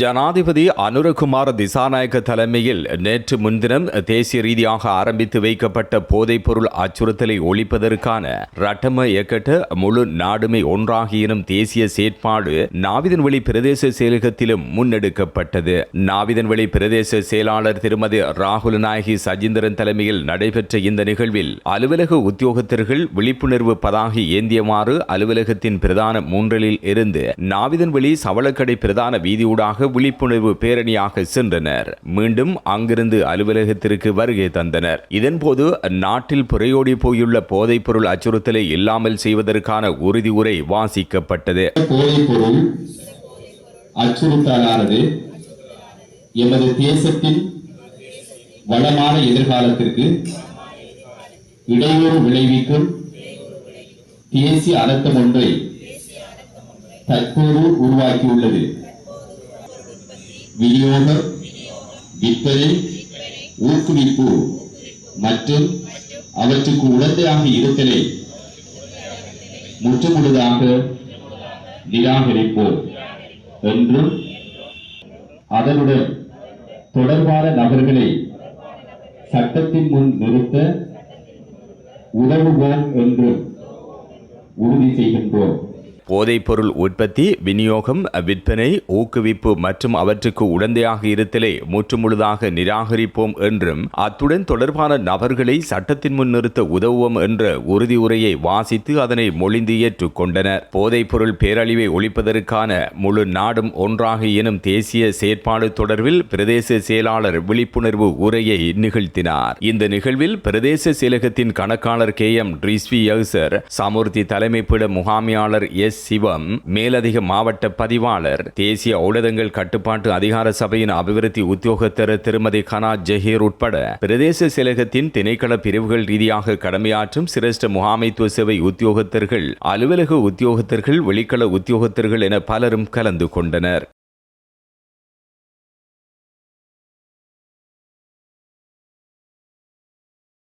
ஜனாதிபதி அனுரகுமார திசாநாயக்க தலைமையில் நேற்று முன்தினம் தேசிய ரீதியாக ஆரம்பித்து வைக்கப்பட்ட போதைப்பொருள் அச்சுறுத்தலை ஒழிப்பதற்கான ரட்டம இயக்கட்ட முழு நாடுமை ஒன்றாகியினும் தேசிய செயற்பாடு நாவிதன்வெளி பிரதேச செயலகத்திலும் முன்னெடுக்கப்பட்டது. நாவிதன்வெளி பிரதேச செயலாளர் திருமதி ராகுல் நாயகி சஜிந்திரன் தலைமையில் நடைபெற்ற இந்த நிகழ்வில் அலுவலக உத்தியோகத்தர்கள் விழிப்புணர்வு பதாகி ஏந்தியமாறு அலுவலகத்தின் பிரதான மூன்றலில் இருந்து நாவிதன்வெளி சவளக்கடை பிரதான வீதியூடாக விழிப்புணர்வு பேரணியாக சென்றனர். மீண்டும் அங்கிருந்து அலுவலகத்திற்கு வருகை தந்தனர். இதன்போது நாட்டில் புறையோடி போயுள்ள போதைப்பொருள் அச்சுறுத்தலை இல்லாமல் செய்வதற்கான உறுதி உரை வாசிக்கப்பட்டது. அச்சுறுத்தலானது எமது தேசத்தின் வளமான எதிர்காலத்திற்கு இடையூறு விளைவிக்கும் தேசிய அனர்த்தம் ஒன்றை தற்போது உருவாக்கியுள்ளது. விநியோகம் விற்பனை ஊக்குவிப்பு மற்றும் அவற்றுக்கு உடந்தையாக இருத்தலை முற்றுமுழுதாக நிராகரிப்போம் என்றும் அதனுடன் தொடர்பான நபர்களை சட்டத்தின் முன் நிறுத்த உதவுவோம் என்றும் உறுதி செய்கின்றோம். போதைப்பொருள் உற்பத்தி விநியோகம் விற்பனை ஊக்குவிப்பு மற்றும் அவற்றுக்கு உடந்தையாக இருத்தலை முற்றுமுழுதாக நிராகரிப்போம் என்றும் அத்துடன் தொடர்பான நபர்களை சட்டத்தின் முன் நிறுத்த உதவுவோம் என்ற உறுதி உரையை வாசித்து அதனை மொழிந்து ஏற்றுக்கொண்டனர் போதைப்பொருள் பேரழிவை ஒழிப்பதற்கான முழு நாடும் ஒன்றாக எனும் தேசிய செயற்பாடு தொடர்பில் பிரதேச செயலாளர் விழிப்புணர்வு உரையை நிகழ்த்தினார். இந்த நிகழ்வில் பிரதேச செயலகத்தின் கணக்காளர் கே எம் ரிஸ்வி யசர் சமுர்த்தி தலைமைப்பிட முகாமியாளர் எஸ். சிவம் மேலதிக மாவட்ட பதிவாளர் தேசிய ஊடகங்கள் கட்டுப்பாட்டு அதிகார சபையின் அபிவிருத்தி உத்தியோகத்தர் திருமதி கனா ஜஹீர் உட்பட பிரதேச செயலகத்தின் திணைக்கள பிரிவுகள் ரீதியாக கடமையாற்றும் சிரேஷ்ட முகாமைத்துவ சேவை உத்தியோகத்தர்கள் அலுவலக உத்தியோகத்தர்கள் வெளிக்கள உத்தியோகத்தர்கள் என பலரும் கலந்து கொண்டனர்.